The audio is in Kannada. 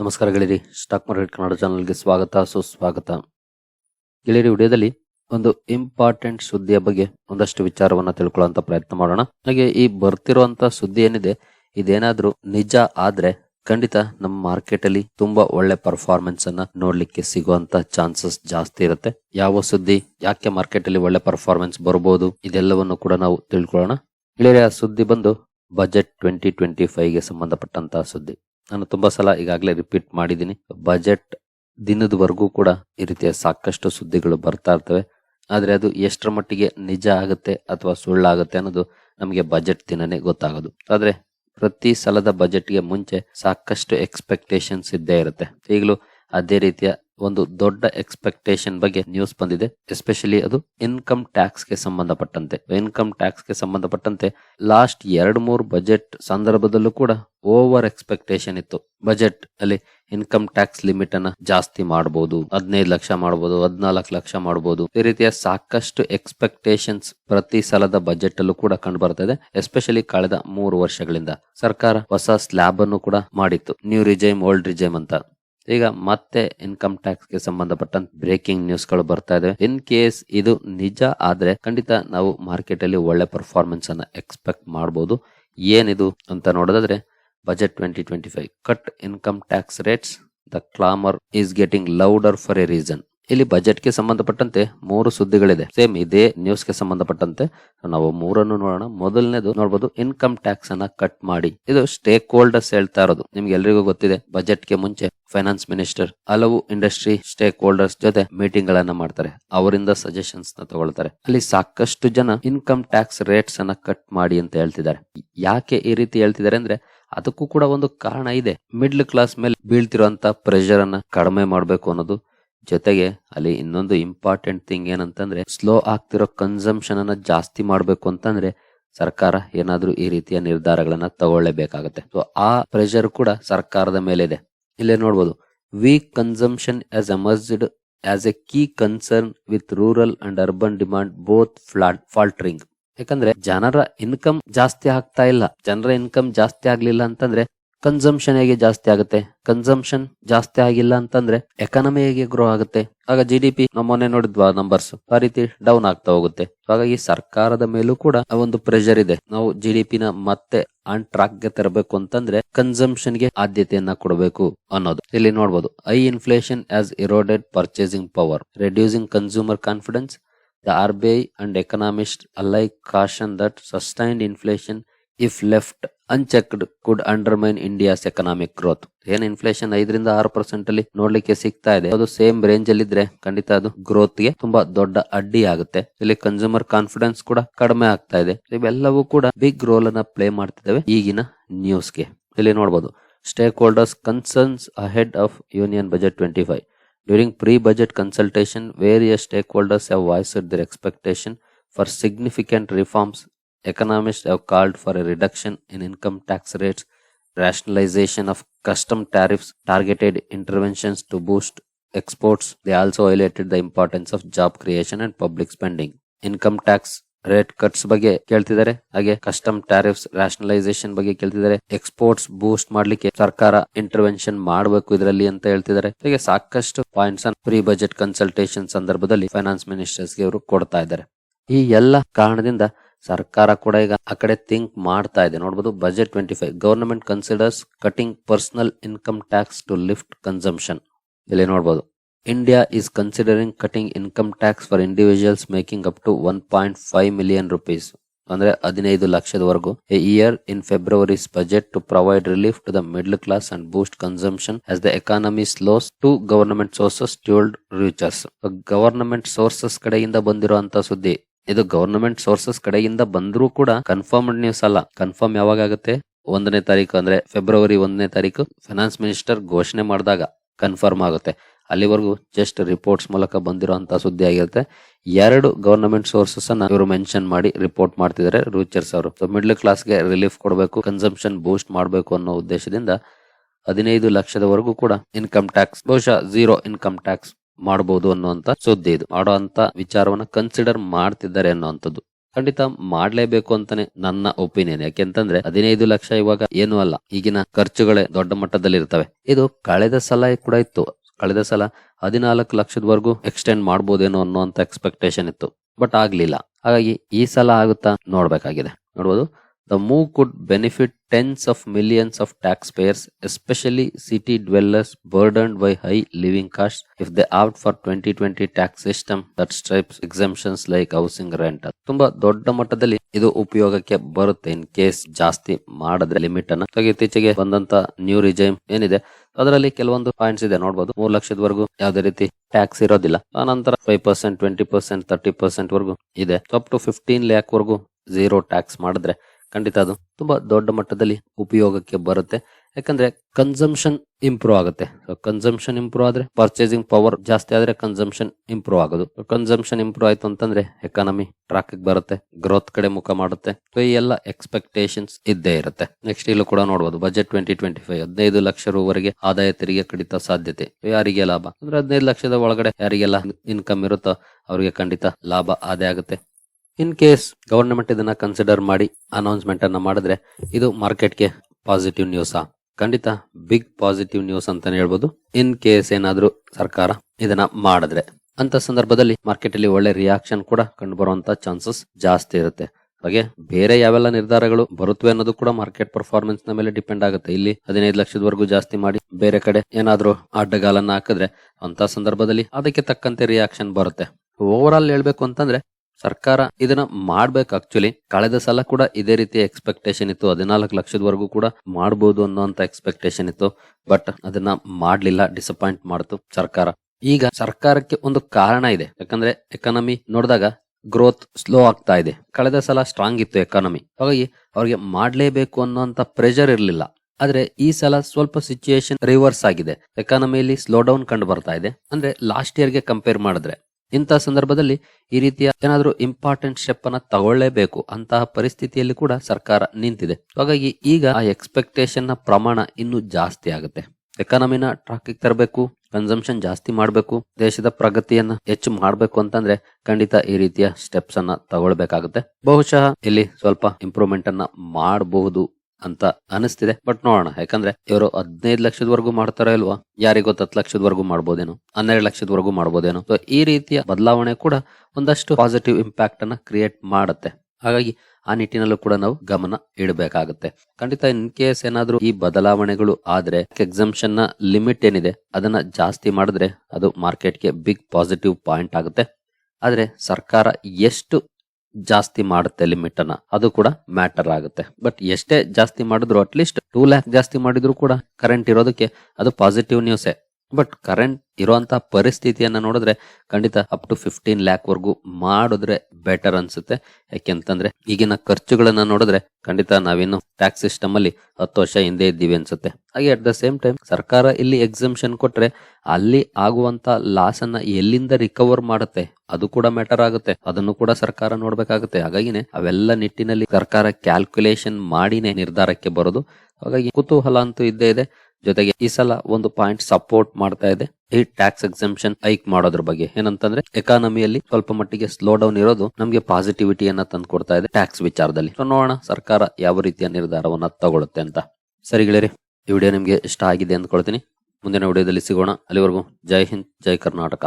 ನಮಸ್ಕಾರ ಗೆಳೆಯರಿ ಸ್ಟಾಕ್ ಮಾರ್ಕೆಟ್ ಕನ್ನಡ ಚಾನಲ್ಗೆ ಸ್ವಾಗತ, ಸುಸ್ವಾಗತ. ಗೆಳೆಯರಿ ವಿಡಿಯೋದಲ್ಲಿ ಒಂದು ಇಂಪಾರ್ಟೆಂಟ್ ಸುದ್ದಿಯ ಬಗ್ಗೆ ಒಂದಷ್ಟು ವಿಚಾರವನ್ನ ತಿಳ್ಕೊಳ್ಳುವಂತ ಪ್ರಯತ್ನ ಮಾಡೋಣ. ಹಾಗೆ ಈ ಬರ್ತಿರುವಂತ ಸುದ್ದಿ ಏನಿದೆ, ಇದೇನಾದ್ರೂ ನಿಜ ಆದ್ರೆ ಖಂಡಿತ ನಮ್ಮ ಮಾರ್ಕೆಟ್ ಅಲ್ಲಿ ತುಂಬಾ ಒಳ್ಳೆ ಪರ್ಫಾರ್ಮೆನ್ಸ್ ಅನ್ನ ನೋಡ್ಲಿಕ್ಕೆ ಸಿಗುವಂತ ಚಾನ್ಸಸ್ ಜಾಸ್ತಿ ಇರುತ್ತೆ. ಯಾವ ಸುದ್ದಿ, ಯಾಕೆ ಮಾರ್ಕೆಟ್ ಅಲ್ಲಿ ಒಳ್ಳೆ ಪರ್ಫಾರ್ಮೆನ್ಸ್ ಬರಬಹುದು ಇದೆಲ್ಲವನ್ನು ಕೂಡ ನಾವು ತಿಳ್ಕೊಳ್ಳೋಣ. ಗೆಳೆಯರಿ ಆ ಸುದ್ದಿ ಬಂದು ಬಜೆಟ್ ಟ್ವೆಂಟಿ ಟ್ವೆಂಟಿ ಫೈವ್ಗೆ ಸಂಬಂಧಪಟ್ಟಂತಹ ಸುದ್ದಿ. ನಾನು ತುಂಬಾ ಸಲ ಈಗಾಗಲೇ ರಿಪೀಟ್ ಮಾಡಿದ್ದೀನಿ. ಬಜೆಟ್ ದಿನದವರೆಗೂ ಕೂಡ ಈ ರೀತಿಯ ಸಾಕಷ್ಟು ಸುದ್ದಿಗಳು ಬರ್ತಾ ಇರ್ತವೆ. ಆದರೆ ಅದು ಎಷ್ಟರ ಮಟ್ಟಿಗೆ ನಿಜ ಆಗುತ್ತೆ ಅಥವಾ ಸುಳ್ಳಾಗುತ್ತೆ ಅನ್ನೋದು ನಮಗೆ ಬಜೆಟ್ ದಿನನೇ ಗೊತ್ತಾಗೋದು. ಆದರೆ ಪ್ರತಿ ಸಲದ ಬಜೆಟ್ಗೆ ಮುಂಚೆ ಸಾಕಷ್ಟು ಎಕ್ಸ್ಪೆಕ್ಟೇಷನ್ಸ್ ಇದ್ದೇ ಇರುತ್ತೆ. ಈಗಲೂ ಅದೇ ರೀತಿಯ ಒಂದು ದೊಡ್ಡ ಎಕ್ಸ್ಪೆಕ್ಟೇಷನ್ ಬಗ್ಗೆ ನ್ಯೂಸ್ ಬಂದಿದೆ. ಎಸ್ಪೆಷಲಿ ಅದು ಇನ್ಕಮ್ ಟ್ಯಾಕ್ಸ್ಗೆ ಸಂಬಂಧಪಟ್ಟಂತೆ. ಇನ್ಕಮ್ ಟ್ಯಾಕ್ಸ್ಗೆ ಸಂಬಂಧಪಟ್ಟಂತೆ ಲಾಸ್ಟ್ ಎರಡ್ ಮೂರು ಬಜೆಟ್ ಸಂದರ್ಭದಲ್ಲೂ ಕೂಡ ಓವರ್ ಎಕ್ಸ್ಪೆಕ್ಟೇಷನ್ ಇತ್ತು. ಬಜೆಟ್ ಅಲ್ಲಿ ಇನ್ಕಮ್ ಟ್ಯಾಕ್ಸ್ ಲಿಮಿಟ್ ಅನ್ನ ಜಾಸ್ತಿ ಮಾಡಬಹುದು ಹದಿನೈದು ಲಕ್ಷ ಮಾಡಬಹುದು ಹದಿನಾಲ್ಕು ಲಕ್ಷ ಮಾಡಬಹುದು ಈ ರೀತಿಯ ಸಾಕಷ್ಟು ಎಕ್ಸ್ಪೆಕ್ಟೇಷನ್ಸ್ ಪ್ರತಿ ಸಲದ ಬಜೆಟ್ ಅಲ್ಲೂ ಕೂಡ ಕಂಡು ಇದೆ. ಎಸ್ಪೆಷಲಿ ಕಳೆದ ಮೂರು ವರ್ಷಗಳಿಂದ ಸರ್ಕಾರ ಹೊಸ ಸ್ಲ್ಯಾಬ್ ಅನ್ನು ಕೂಡ ಮಾಡಿತ್ತು. ನ್ಯೂ ರಿಜೈಮ್ ಓಲ್ಡ್ ರಿಜೈಮ್ ಅಂತ. ಈಗ ಮತ್ತೆ ಇನ್ಕಮ್ ಟ್ಯಾಕ್ಸ್ಗೆ ಸಂಬಂಧಪಟ್ಟಂತ ಬ್ರೇಕಿಂಗ್ ನ್ಯೂಸ್ಗಳು ಬರ್ತಾ ಇದೆ. ಇನ್ ಕೇಸ್ ಇದು ನಿಜ ಆದ್ರೆ ಖಂಡಿತ ನಾವು ಮಾರ್ಕೆಟ್ ಅಲ್ಲಿ ಒಳ್ಳೆ ಪರ್ಫಾರ್ಮೆನ್ಸ್ ಅನ್ನ ಎಕ್ಸ್ಪೆಕ್ಟ್ ಮಾಡಬಹುದು ಏನಿದು ಅಂತ ನೋಡೋದಾದ್ರೆ budget twenty twenty five cut income tax rates the clamour is getting louder for a reason ಇಲ್ಲಿ ಬಜೆಟ್ಗೆ ಸಂಬಂಧಪಟ್ಟಂತೆ ಮೂರು ಸುದ್ದಿಗಳಿದೆ. ಸೇಮ್ ಇದೇ ನ್ಯೂಸ್ಗೆ ಸಂಬಂಧಪಟ್ಟಂತೆ. ನಾವು ಮೂರನ್ನು ನೋಡೋಣ. ಮೊದಲನೇದು ನೋಡಬಹುದು ಇನ್ಕಮ್ ಟ್ಯಾಕ್ಸ್ ಅನ್ನ ಕಟ್ ಮಾಡಿ. ಇದು ಸ್ಟೇಕ್ ಹೋಲ್ಡರ್ಸ್ ಹೇಳ್ತಾ ಇರೋದು. ನಿಮ್ಗೆ ಎಲ್ರಿಗೂ ಗೊತ್ತಿದೆ ಬಜೆಟ್ಗೆ ಮುಂಚೆ ಫೈನಾನ್ಸ್ ಮಿನಿಸ್ಟರ್ ಹಲವು ಇಂಡಸ್ಟ್ರಿ ಸ್ಟೇಕ್ ಹೋಲ್ಡರ್ಸ್ ಜೊತೆ ಮೀಟಿಂಗ್ ಗಳನ್ನ ಮಾಡ್ತಾರೆ. ಅವರಿಂದ ಸಜೆಷನ್ಸ್ನ ತಗೊಳ್ತಾರೆ. ಅಲ್ಲಿ ಸಾಕಷ್ಟು ಜನ ಇನ್ಕಮ್ ಟ್ಯಾಕ್ಸ್ ರೇಟ್ಸ್ ಅನ್ನ ಕಟ್ ಮಾಡಿ ಅಂತ ಹೇಳ್ತಿದ್ದಾರೆ. ಯಾಕೆ ಈ ರೀತಿ ಹೇಳ್ತಿದ್ದಾರೆ ಅಂದ್ರೆ, ಅದಕ್ಕೂ ಕೂಡ ಒಂದು ಕಾರಣ ಇದೆ. ಮಿಡ್ಲ್ ಕ್ಲಾಸ್ ಮೇಲೆ ಬೀಳ್ತಿರುವಂತ ಪ್ರೆಷರ್ ಅನ್ನ ಕಡಿಮೆ ಮಾಡಬೇಕು ಅನ್ನೋದು. ಜೊತೆಗೆ ಅಲ್ಲಿ ಇನ್ನೊಂದು ಇಂಪಾರ್ಟೆಂಟ್ ಥಿಂಗ್ ಏನಂತಂದ್ರೆ ಸ್ಲೋ ಆಗ್ತಿರೋ ಕನ್ಸಂಪ್ಷನ್ ಅನ್ನ ಜಾಸ್ತಿ ಮಾಡಬೇಕು ಅಂತಂದ್ರೆ, ಸರ್ಕಾರ ಏನಾದ್ರೂ ಈ ರೀತಿಯ ನಿರ್ಧಾರಗಳನ್ನ ತಗೊಳ್ಳೇಬೇಕಾಗತ್ತೆ. ಸೊ ಆ ಪ್ರೆಷರ್ ಕೂಡ ಸರ್ಕಾರದ ಮೇಲೆ ಇದೆ ಇಲ್ಲೇ ನೋಡ್ಬೋದು. Weak consumption has emerged as a key concern with rural and urban demand both flat faltering ಯಾಕಂದ್ರೆ ಜನರ ಇನ್ಕಮ್ ಜಾಸ್ತಿ ಆಗ್ತಾ ಇಲ್ಲ. ಜನರ ಇನ್ಕಮ್ ಜಾಸ್ತಿ ಆಗ್ಲಿಲ್ಲ ಅಂತಂದ್ರೆ ಕನ್ಸಂಪ್ಷನ್ ಹೇಗೆ ಜಾಸ್ತಿ ಆಗುತ್ತೆ? ಕನ್ಸಂಪ್ಷನ್ ಜಾಸ್ತಿ ಆಗಿಲ್ಲ ಅಂತಂದ್ರೆ ಎಕಾನಮಿ ಹೇಗೆ ಗ್ರೋ ಆಗುತ್ತೆ? ಆಗ ಜಿ ಡಿ ಪಿ ನೋಡಿದ್ವಾ ನಂಬರ್ಸ್ ಆ ರೀತಿ ಡೌನ್ ಆಗ್ತಾ ಹೋಗುತ್ತೆ. ಹಾಗಾಗಿ ಸರ್ಕಾರದ ಮೇಲೂ ಕೂಡ ಒಂದು ಪ್ರೆಷರ್ ಇದೆ. ನಾವು ಜಿ ಡಿ ಪಿನ ಮತ್ತೆ ಆನ್ ಟ್ರಾಕ್ಗೆ ತರಬೇಕು ಅಂತಂದ್ರೆ ಕನ್ಸಂಪ್ಷನ್ಗೆ ಆದ್ಯತೆಯನ್ನ ಕೊಡಬೇಕು ಅನ್ನೋದು. ಇಲ್ಲಿ ನೋಡಬಹುದು high inflation has eroded purchasing power reducing consumer confidence the R B I and economists alike caution that sustained inflation if left unchecked could undermine India's economic growth ಏನ್ ಇನ್ಫ್ಲೇಷನ್ ಐದರಿಂದ ಆರು ಪರ್ಸೆಂಟ್ ಅಲ್ಲಿ ನೋಡ್ಲಿಕ್ಕೆ ಸಿಗ್ತಾ ಇದೆ. ಅದು ಸೇಮ್ ರೇಂಜ್ ಅಲ್ಲಿ ಇದ್ರೆ ಖಂಡಿತ ಅದು ಗ್ರೋತ್ಗೆ ತುಂಬಾ ದೊಡ್ಡ ಅಡ್ಡಿ ಆಗುತ್ತೆ. ಇಲ್ಲಿ ಕನ್ಸ್ಯೂಮರ್ ಕಾನ್ಫಿಡೆನ್ಸ್ ಕೂಡ ಕಡಿಮೆ ಆಗ್ತಾ ಇದೆ. ಇವೆಲ್ಲವೂ ಕೂಡ ಬಿಗ್ ರೋಲ್ ಅನ್ನ ಪ್ಲೇ ಮಾಡ್ತಿದ್ದಾವೆ ಈಗಿನ ನ್ಯೂಸ್ಗೆ. ಇಲ್ಲಿ ನೋಡಬಹುದು stakeholders concerns ahead of union budget twenty five pre budget consultation various stakeholders have voiced their expectation for significant reforms. Economists have called for a reduction in income tax rates, rationalization of custom tariffs, targeted interventions to boost exports. They also highlighted the importance of job creation and public spending. Income tax rate cuts ಬಗ್ಗೆ ಕೇಳ್ತಿದ್ದಾರೆ ಹಾಗೆ ಕಸ್ಟಮ್ ಟ್ಯಾರಿಫ್ಸ್ ರಾಷನಲೈಸೇಷನ್ ಬಗ್ಗೆ ಕೇಳ್ತಿದ್ದಾರೆ ಎಕ್ಸ್ಪೋರ್ಟ್ಸ್ ಬೂಸ್ಟ್ ಮಾಡ್ಲಿಕ್ಕೆ ಸರ್ಕಾರ ಇಂಟರ್ವೆನ್ಷನ್ ಮಾಡಬೇಕು ಇದರಲ್ಲಿ ಅಂತ ಹೇಳ್ತಿದ್ದಾರೆ ಹೀಗೆ ಸಾಕಷ್ಟು ಪಾಯಿಂಟ್ಸ್ ಪ್ರೀ ಬಜೆಟ್ ಕನ್ಸಲ್ಟೇಷನ್ ಸಂದರ್ಭದಲ್ಲಿ ಫೈನಾನ್ಸ್ ಮಿನಿಸ್ಟರ್ಸ್ಗೆ ಅವರು ಕೊಡ್ತಾ ಇದ್ದಾರೆ ಈ ಎಲ್ಲ ಕಾರಣದಿಂದ ಸರ್ಕಾರ ಕೂಡ ಈಗ ಆ ಕಡೆ ಥಿಂಕ್ ಮಾಡ್ತಾ ಇದೆ. ನೋಡಬಹುದು budget twenty five government considers cutting personal income tax to lift consumption ಇಲ್ಲಿ ನೋಡಬಹುದು India is considering cutting income tax for individuals making up to 1.5 million rupees. ಅಂದ್ರೆ ಹದಿನೈದು ಲಕ್ಷದವರೆಗೂ a year in February's budget to provide relief to the middle class and boost consumption as the economy slows two government sources told Reuters government sources ಕಡೆಯಿಂದ ಬಂದಿರುವಂತಹ ಸುದ್ದಿ ಇದು ಗವರ್ನಮೆಂಟ್ ಸೋರ್ಸಸ್ ಕಡೆಯಿಂದ ಬಂದರೂ ಕೂಡ ಕನ್ಫರ್ಮ್ಡ್ ನ್ಯೂಸ್ ಅಲ್ಲ. ಕನ್ಫರ್ಮ್ ಯಾವಾಗ ಆಗುತ್ತೆ? ಒಂದನೇ ತಾರೀಕು ಅಂದ್ರೆ ಫೆಬ್ರವರಿ ಒಂದನೇ ತಾರೀಕು ಫೈನಾನ್ಸ್ ಮಿನಿಸ್ಟರ್ ಘೋಷಣೆ ಮಾಡಿದಾಗ ಕನ್ಫರ್ಮ್ ಆಗುತ್ತೆ. ಅಲ್ಲಿವರೆಗೂ ಜಸ್ಟ್ ರಿಪೋರ್ಟ್ಸ್ ಮೂಲಕ ಬಂದಿರುವಂತಹ ಸುದ್ದಿ ಆಗಿರುತ್ತೆ. ಎರಡು ಗವರ್ನಮೆಂಟ್ ಸೋರ್ಸಸ್ ಅನ್ನ ಇವರು ಮೆನ್ಷನ್ ಮಾಡಿ ರಿಪೋರ್ಟ್ ಮಾಡ್ತಿದ್ದಾರೆ ರೂಚರ್ಸ್ ಅವರು. ಮಿಡ್ಲ್ ಕ್ಲಾಸ್ಗೆ ರಿಲೀಫ್ ಕೊಡಬೇಕು ಕನ್ಸಂಪ್ಷನ್ ಬೂಸ್ಟ್ ಮಾಡಬೇಕು ಅನ್ನೋ ಉದ್ದೇಶದಿಂದ ಹದಿನೈದು ಲಕ್ಷದವರೆಗೂ ಕೂಡ ಇನ್ಕಮ್ ಟ್ಯಾಕ್ಸ್ ಬಹುಶಃ ಝೀರೋ ಇನ್ಕಮ್ ಟ್ಯಾಕ್ಸ್ ಮಾಡಬಹುದು ಅನ್ನುವಂತ ಸುದ್ದಿ ಇದು. ಮಾಡುವಂತ ವಿಚಾರವನ್ನ ಕನ್ಸಿಡರ್ ಮಾಡ್ತಿದ್ದಾರೆ ಅನ್ನುವಂಥದ್ದು. ಖಂಡಿತ ಮಾಡ್ಲೇಬೇಕು ಅಂತಾನೆ ನನ್ನ ಒಪಿನಿಯನ್ ಯಾಕೆಂತಂದ್ರೆ ಹದಿನೈದು ಲಕ್ಷ ಇವಾಗ ಏನು ಅಲ್ಲ. ಈಗಿನ ಖರ್ಚುಗಳೇ ದೊಡ್ಡ ಮಟ್ಟದಲ್ಲಿ ಇರ್ತವೆ ಇದು ಕಳೆದ ಸಲ ಕೂಡ ಇತ್ತು. ಕಳೆದ ಸಲ ಹದಿನಾಲ್ಕು ಲಕ್ಷದವರೆಗೂ ಎಕ್ಸ್ಟೆಂಡ್ ಮಾಡಬಹುದೇನೋ ಅನ್ನುವಂತ ಎಕ್ಸ್ಪೆಕ್ಟೇಷನ್ ಇತ್ತು. ಬಟ್ ಆಗ್ಲಿಲ್ಲ. ಹಾಗಾಗಿ ಈ ಸಲ ಆಗುತ್ತಾ ನೋಡ್ಬೇಕಾಗಿದೆ. ನೋಡ್ಬೋದು. The move could benefit tens of millions of tax especially especially city burdened by by high living cost if they for for twenty twenty tax system that strips housing rent ತುಂಬಾ ದೊಡ್ಡ ಮಟ್ಟದಲ್ಲಿ ಇದು ಉಪಯೋಗಕ್ಕೆ ಬರುತ್ತೆ ಇನ್ ಕೇಸ್ ಜಾಸ್ತಿ ಮಾಡಿದ್ರೆ ಲಿಮಿಟ್ ಅನ್ನ. ಇತ್ತೀಚೆಗೆ ಬಂದಂತ ನ್ಯೂ ರಿಜೈಮ್ ಏನಿದೆ, ಅದರಲ್ಲಿ ಕೆಲವೊಂದು ಪಾಯಿಂಟ್ಸ್ ಇದೆ ನೋಡಬಹುದು ಮೂರ್ ಲಕ್ಷದವರೆಗೂ ಯಾವುದೇ ರೀತಿ ಟ್ಯಾಕ್ಸ್ ಇರೋದಿಲ್ಲ. ಆನಂತರ five percent twenty percent thirty percent ವರೆಗೂ ಇದೆ. ಅಪ್ ಟು ಫಿಫ್ಟೀನ್ ಲ್ಯಾಕ್ ವರೆಗೂ ಝೀರೋ ಟ್ಯಾಕ್ಸ್ ಮಾಡಿದ್ರೆ ಖಂಡಿತ ಅದು ತುಂಬಾ ದೊಡ್ಡ ಮಟ್ಟದಲ್ಲಿ ಉಪಯೋಗಕ್ಕೆ ಬರುತ್ತೆ. ಯಾಕಂದ್ರೆ ಕನ್ಸಂಪ್ಷನ್ ಇಂಪ್ರೂವ್ ಆಗುತ್ತೆ. ಕನ್ಸಂಪ್ಷನ್ ಇಂಪ್ರೂವ್ ಆದ್ರೆ ಪರ್ಚೇಸಿಂಗ್ ಪವರ್ ಜಾಸ್ತಿ ಆದ್ರೆ ಕನ್ಸಂಪ್ಷನ್ ಇಂಪ್ರೂವ್ ಆಗೋದು. ಕನ್ಸಂಪ್ಷನ್ ಇಂಪ್ರೂವ್ ಆಯ್ತು ಅಂತಂದ್ರೆ ಎಕಾನಮಿ ಟ್ರಾಕ್ ಬರುತ್ತೆ ಗ್ರೋತ್ ಕಡೆ ಮುಖ ಮಾಡುತ್ತೆ. ಈ ಎಲ್ಲ ಎಕ್ಸ್ಪೆಕ್ಟೇಷನ್ಸ್ ಇದ್ದೇ ಇರುತ್ತೆ. ನೆಕ್ಸ್ಟ್ ಇಲ್ಲೂ ಕೂಡ ನೋಡಬಹುದು ಬಜೆಟ್ ಟ್ವೆಂಟಿ ಟ್ವೆಂಟಿ ಫೈವ್ ಹದಿನೈದು ಲಕ್ಷ ರೂವರೆಗೆ ಆದಾಯ ತೆರಿಗೆ ಕಡಿತ ಸಾಧ್ಯತೆ. ಯಾರಿಗೆ ಲಾಭ? ಅಂದ್ರೆ ಹದಿನೈದು ಲಕ್ಷದ ಒಳಗಡೆ ಯಾರಿಗೆಲ್ಲ ಇನ್ಕಮ್ ಇರುತ್ತೋ ಅವರಿಗೆ ಖಂಡಿತ ಲಾಭ ಆದಾಯ ಆಗುತ್ತೆ. ಇನ್ ಕೇಸ್ ಗವರ್ನಮೆಂಟ್ ಇದನ್ನ ಕನ್ಸಿಡರ್ ಮಾಡಿ ಅನೌನ್ಸ್ಮೆಂಟ್ ಅನ್ನ ಮಾಡಿದ್ರೆ ಇದು ಮಾರ್ಕೆಟ್ಗೆ ಪಾಸಿಟಿವ್ ನ್ಯೂಸಾ ಖಂಡಿತ ಬಿಗ್ ಪಾಸಿಟಿವ್ ನ್ಯೂಸ್ ಅಂತಾನೆ ಹೇಳ್ಬೋದು. ಇನ್ ಕೇಸ್ ಏನಾದ್ರೂ ಸರ್ಕಾರ ಇದನ್ನ ಮಾಡಿದ್ರೆ ಅಂತ ಸಂದರ್ಭದಲ್ಲಿ ಮಾರ್ಕೆಟ್ ಅಲ್ಲಿ ಒಳ್ಳೆ ರಿಯಾಕ್ಷನ್ ಕೂಡ ಕಂಡು ಬರುವಂತ ಚಾನ್ಸಸ್ ಜಾಸ್ತಿ ಇರುತ್ತೆ. ಹಾಗೆ ಬೇರೆ ಯಾವೆಲ್ಲ ನಿರ್ಧಾರಗಳು ಬರುತ್ತವೆ ಅನ್ನೋದು ಕೂಡ ಮಾರ್ಕೆಟ್ ಪರ್ಫಾರ್ಮೆನ್ಸ್ನ ಮೇಲೆ ಡಿಪೆಂಡ್ ಆಗುತ್ತೆ. ಇಲ್ಲಿ ಹದಿನೈದು ಲಕ್ಷದವರೆಗೂ ಜಾಸ್ತಿ ಮಾಡಿ ಬೇರೆ ಕಡೆ ಏನಾದ್ರೂ ಅಡ್ಡಗಾಲನ್ನ ಹಾಕಿದ್ರೆ ಅಂತ ಸಂದರ್ಭದಲ್ಲಿ ಅದಕ್ಕೆ ತಕ್ಕಂತೆ ರಿಯಾಕ್ಷನ್ ಬರುತ್ತೆ. ಓವರ್ ಆಲ್ ಹೇಳ್ಬೇಕು ಅಂತಂದ್ರೆ ಸರ್ಕಾರ ಇದನ್ನ ಮಾಡ್ಬೇಕು ಆಕ್ಚುಲಿ ಕಳೆದ ಸಲ ಕೂಡ ಇದೇ ರೀತಿ ಎಕ್ಸ್ಪೆಕ್ಟೇಷನ್ ಇತ್ತು. ಹದಿನಾಲ್ಕು ಲಕ್ಷದವರೆಗೂ ಕೂಡ ಮಾಡಬಹುದು ಅನ್ನೋಂತ ಎಕ್ಸ್ಪೆಕ್ಟೇಷನ್ ಇತ್ತು. ಬಟ್ ಅದನ್ನ ಮಾಡ್ಲಿಲ್ಲ ಡಿಸಪಾಯಿಂಟ್ ಮಾಡ್ತು ಸರ್ಕಾರ. ಈಗ ಸರ್ಕಾರಕ್ಕೆ ಒಂದು ಕಾರಣ ಇದೆ. ಯಾಕಂದ್ರೆ ಎಕಾನಮಿ ನೋಡಿದಾಗ ಗ್ರೋತ್ ಸ್ಲೋ ಆಗ್ತಾ ಇದೆ. ಕಳೆದ ಸಲ ಸ್ಟ್ರಾಂಗ್ ಇತ್ತು ಎಕಾನಮಿ ಹಾಗಾಗಿ ಅವ್ರಿಗೆ ಮಾಡ್ಲೇಬೇಕು ಅನ್ನೋಂತ ಪ್ರೆಷರ್ ಇರಲಿಲ್ಲ. ಆದ್ರೆ ಈ ಸಲ ಸ್ವಲ್ಪ ಸಿಚುಯೇಷನ್ ರಿವರ್ಸ್ ಆಗಿದೆ. ಎಕಾನಮಿಯಲ್ಲಿ ಸ್ಲೋ ಡೌನ್ ಕಂಡು ಬರ್ತಾ ಇದೆ. ಅಂದ್ರೆ ಲಾಸ್ಟ್ ಇಯರ್ಗೆ ಕಂಪೇರ್ ಮಾಡಿದ್ರೆ. ಇಂತಹ ಸಂದರ್ಭದಲ್ಲಿ ಈ ರೀತಿಯ ಏನಾದರೂ ಇಂಪಾರ್ಟೆಂಟ್ ಸ್ಟೆಪ್ ಅನ್ನ ತಗೊಳ್ಳೇಬೇಕು ಅಂತಹ ಪರಿಸ್ಥಿತಿಯಲ್ಲಿ ಕೂಡ ಸರ್ಕಾರ ನಿಂತಿದೆ. ಹಾಗಾಗಿ ಈಗ ಆ ಎಕ್ಸ್ಪೆಕ್ಟೇಷನ್ನ ಪ್ರಮಾಣ ಇನ್ನೂ ಜಾಸ್ತಿ ಆಗುತ್ತೆ. ಎಕಾನಮಿನ ಟ್ರಾಕಿಗೆ ತರಬೇಕು ಕನ್ಸಂಪ್ಷನ್ ಜಾಸ್ತಿ ಮಾಡಬೇಕು, ದೇಶದ ಪ್ರಗತಿಯನ್ನ ಹೆಚ್ಚು ಮಾಡಬೇಕು ಅಂತಂದ್ರೆ ಖಂಡಿತ ಈ ರೀತಿಯ ಸ್ಟೆಪ್ಸ್ ಅನ್ನ ತಗೊಳ್ಬೇಕಾಗುತ್ತೆ. ಬಹುಶಃ ಇಲ್ಲಿ ಸ್ವಲ್ಪ ಇಂಪ್ರೂವ್ಮೆಂಟ್ ಅನ್ನ ಮಾಡಬಹುದು ಅಂತ ಅನಿಸ್ತಿದೆ. ಬಟ್ ನೋಡೋಣ, ಯಾಕಂದ್ರೆ ಇವರು ಹದಿನೈದು ಲಕ್ಷದವರೆಗೂ ಮಾಡ್ತಾರೋ ಇಲ್ವಾ, ಯಾರಿಗೂ ಹತ್ತು ಲಕ್ಷದವರೆಗೂ ಮಾಡ್ಬೋದೇನೋ, ಹನ್ನೆರಡು ಲಕ್ಷದವರೆಗೂ ಮಾಡ್ಬೋದೇನೋ. ಸೊ ಈ ರೀತಿಯ ಬದಲಾವಣೆ ಕೂಡ ಒಂದಷ್ಟು ಪಾಸಿಟಿವ್ ಇಂಪ್ಯಾಕ್ಟ್ ಅನ್ನ ಕ್ರಿಯೇಟ್ ಮಾಡುತ್ತೆ. ಹಾಗಾಗಿ ಆ ನಿಟ್ಟಿನಲ್ಲೂ ಕೂಡ ನಾವು ಗಮನ ಇಡಬೇಕಾಗುತ್ತೆ. ಖಂಡಿತ ಇನ್ ಕೇಸ್ ಏನಾದ್ರೂ ಈ ಬದಲಾವಣೆಗಳು ಆದ್ರೆ ಎಕ್ಸಂಪ್ಷನ್ನ ಲಿಮಿಟ್ ಏನಿದೆ, ಅದನ್ನ ಜಾಸ್ತಿ ಮಾಡಿದ್ರೆ ಅದು ಮಾರ್ಕೆಟ್ಗೆ ಬಿಗ್ ಪಾಸಿಟಿವ್ ಪಾಯಿಂಟ್ ಆಗುತ್ತೆ. ಆದ್ರೆ ಸರ್ಕಾರ ಎಷ್ಟು ಜಾಸ್ತಿ ಮಾಡುತ್ತೆ ಲಿಮಿಟ್ ಅನ್ನ, ಅದು ಕೂಡ ಮ್ಯಾಟರ್ ಆಗುತ್ತೆ. ಬಟ್ ಎಷ್ಟೇ ಜಾಸ್ತಿ ಮಾಡಿದ್ರು ಅಟ್ಲೀಸ್ಟ್ ಟೂ ಲ್ಯಾಕ್ ಜಾಸ್ತಿ ಮಾಡಿದ್ರು ಕೂಡ ಕರೆಂಟ್ ಇರೋದಕ್ಕೆ ಅದು ಪಾಸಿಟಿವ್ ನ್ಯೂಸೇ ಬಟ್ ಕರೆಂಟ್ ಇರುವಂತಹ ಪರಿಸ್ಥಿತಿಯನ್ನ ನೋಡಿದ್ರೆ ಖಂಡಿತ ಅಪ್ ಟು ಫಿಫ್ಟೀನ್ ಲ್ಯಾಕ್ ವರ್ಗೂ ಮಾಡಿದ್ರೆ ಬೆಟರ್ ಅನ್ಸುತ್ತೆ. ಯಾಕೆಂತಂದ್ರೆ ಈಗಿನ ಖರ್ಚುಗಳನ್ನ ನೋಡಿದ್ರೆ ಖಂಡಿತ ನಾವಿನ್ನು ಟ್ಯಾಕ್ಸ್ ಸಿಸ್ಟಮ್ ಅಲ್ಲಿ ಹತ್ತು ವರ್ಷ ಹಿಂದೆ ಇದ್ದೀವಿ ಅನ್ಸುತ್ತೆ. ಹಾಗೆ ಅಟ್ ದ ಸೇಮ್ ಟೈಮ್ ಸರ್ಕಾರ ಇಲ್ಲಿ ಎಕ್ಸಿಮಿಷನ್ ಕೊಟ್ರೆ ಅಲ್ಲಿ ಆಗುವಂತ ಲಾಸ್ ಅನ್ನ ಎಲ್ಲಿಂದ ರಿಕವರ್ ಮಾಡುತ್ತೆ ಅದು ಕೂಡ ಮ್ಯಾಟರ್ ಆಗುತ್ತೆ. ಅದನ್ನು ಕೂಡ ಸರ್ಕಾರ ನೋಡ್ಬೇಕಾಗುತ್ತೆ. ಹಾಗಾಗಿನೇ ಅವೆಲ್ಲ ನಿಟ್ಟಿನಲ್ಲಿ ಸರ್ಕಾರ ಕ್ಯಾಲ್ಕುಲೇಷನ್ ಮಾಡಿನೇ ನಿರ್ಧಾರಕ್ಕೆ ಬರೋದು. ಹಾಗಾಗಿ ಕುತೂಹಲ ಅಂತೂ ಇದ್ದೇ ಇದೆ. ಜೊತೆಗೆ ಈ ಸಲ ಒಂದು ಪಾಯಿಂಟ್ ಸಪೋರ್ಟ್ ಮಾಡ್ತಾ ಇದೆ. ಈ ಟ್ಯಾಕ್ಸ್ ಎಕ್ಸೆಂಪ್ಷನ್ ಹೈಕ್ ಮಾಡೋದ್ರ ಬಗ್ಗೆ. ಏನಂತಂದ್ರೆ ಎಕಾನಮಿಯಲ್ಲಿ ಸ್ವಲ್ಪ ಮಟ್ಟಿಗೆ ಸ್ಲೋ ಡೌನ್ ಇರೋದು ನಮಗೆ ಪಾಸಿಟಿವಿಟಿಯನ್ನ ತಂದು ಕೊಡ್ತಾ ಇದೆ ಟ್ಯಾಕ್ಸ್ ವಿಚಾರದಲ್ಲಿ. ನೋಡೋಣ ಸರ್ಕಾರ ಯಾವ ರೀತಿಯ ನಿರ್ಧಾರವನ್ನ ತಗೊಳುತ್ತೆ ಅಂತ. ಸರಿ ಗೆಳೆಯರಿ, ಈ ವಿಡಿಯೋ ನಿಮ್ಗೆ ಇಷ್ಟ ಆಗಿದೆ ಅಂದ್ಕೊಳ್ತೀನಿ. ಮುಂದಿನ ವಿಡಿಯೋದಲ್ಲಿ ಸಿಗೋಣ. ಅಲ್ಲಿವರೆಗೂ ಜೈ ಹಿಂದ್, ಜೈ ಕರ್ನಾಟಕ.